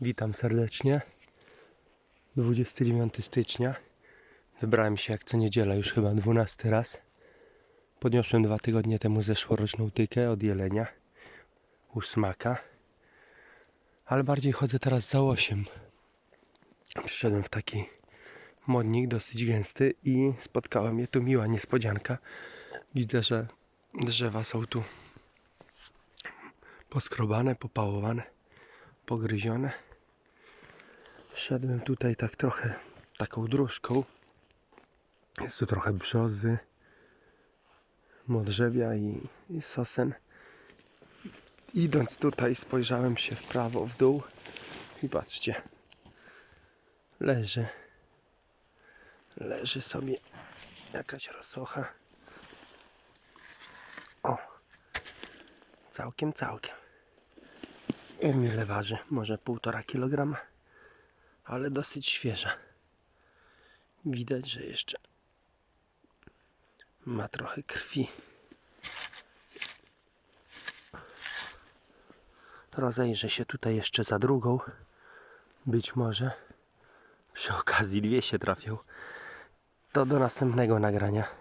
Witam serdecznie. 29 stycznia. Wybrałem się jak co niedziela, już chyba 12 raz. Podniosłem dwa tygodnie temu zeszłoroczną tykę od jelenia u smaka. Ale bardziej chodzę teraz za 8. Przyszedłem w taki modnik dosyć gęsty i spotkała mnie tu miła niespodzianka. Widzę, że drzewa są tu poskrobane, popałowane, pogryzione. Szedłem tutaj tak trochę taką dróżką. Jest tu trochę brzozy, modrzewia i, i sosen. Idąc tutaj spojrzałem się w prawo, w dół i patrzcie. Leży. Leży sobie jakaś rosocha. O. Całkiem, całkiem. Ile waży, może półtora kilograma, ale dosyć świeża. Widać, że jeszcze ma trochę krwi. Rozejrzę się tutaj jeszcze za drugą. Być może przy okazji dwie się trafią. To do następnego nagrania.